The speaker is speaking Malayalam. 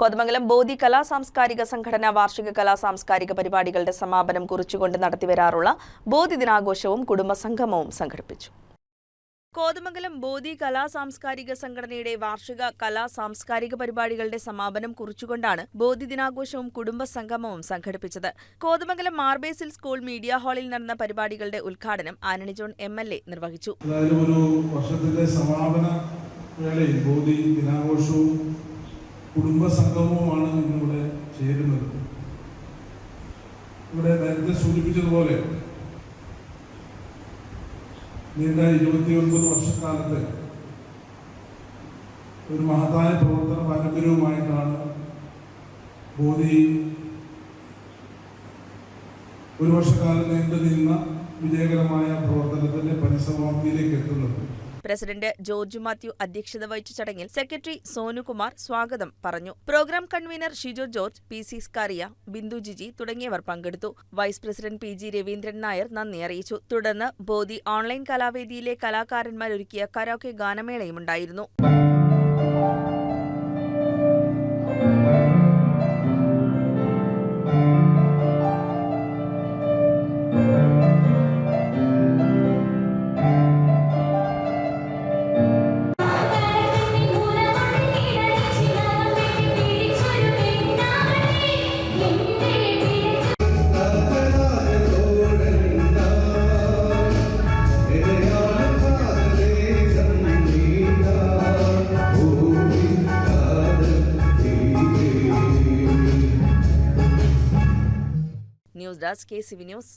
കോതമംഗലം ബോധി കലാ സാംസ്കാരിക സംഘടന വാർഷിക കലാ സാംസ്കാരിക പരിപാടികളുടെ സമാപനം കുറിച്ചുകൊണ്ട് നടത്തിവരാറുള്ള ബോധി ദിനാഘോഷവും കുടുംബസംഗമവും സംഘടിപ്പിച്ചു. കോതമംഗലം ബോധി കലാ സാംസ്കാരിക സംഘടനയുടെ വാർഷിക കലാ സാംസ്കാരിക പരിപാടികളുടെ സമാപനം കുറിച്ചുകൊണ്ടാണ് ബോധി ദിനാഘോഷവും കുടുംബ സംഗമവും സംഘടിപ്പിച്ചത്. കോതമംഗലം മാർബേസിൽ സ്കൂൾ മീഡിയ ഹാളിൽ നടന്ന പരിപാടികളുടെ ഉദ്ഘാടനം ആനണി ജോൺ എം എൽ എ നിർവഹിച്ചു. ഒരു വർഷത്തിന്റെ സമാപന വേളയിൽ ബോധി ദിനാഘോഷവും കുടുംബ സംഗമവുമാണ് ഇന്നിവിടെ ചേരുന്നത്. ഇവിടെ നേരത്തെ സൂചിപ്പിച്ചതുപോലെ നീണ്ട ഇരുപത്തിയൊൻപത് വർഷക്കാലത്ത് ഒരു മഹത്തായ പ്രവർത്തന പാരമ്പര്യവുമായിട്ടാണ് ബോധി ഒരു വർഷക്കാലം നീണ്ടു നിന്ന വിജയകരമായ പ്രവർത്തനത്തിന്റെ പരിസമാപ്തിയിലേക്ക് എത്തുന്നത്. പ്രസിഡന്റ് ജോർജ് മാത്യു അധ്യക്ഷത വഹിച്ച ചടങ്ങിൽ സെക്രട്ടറി സോനുകുമാർ സ്വാഗതം പറഞ്ഞു. Programme convener Shijo George P C Skaria Bindu Jiji തുടങ്ങിയവർ പങ്കെടുത്തു. Vice president P G Raveendran Nair നന്ദി അറിയിച്ചു. തുടർന്ന് ബോധി ഓൺലൈൻ കലാവേദിയിലെ കലാകാരന്മാർ ഒരുക്കിയ karaoke ഗാനമേളയുമുണ്ടായിരുന്നു news desk K C V news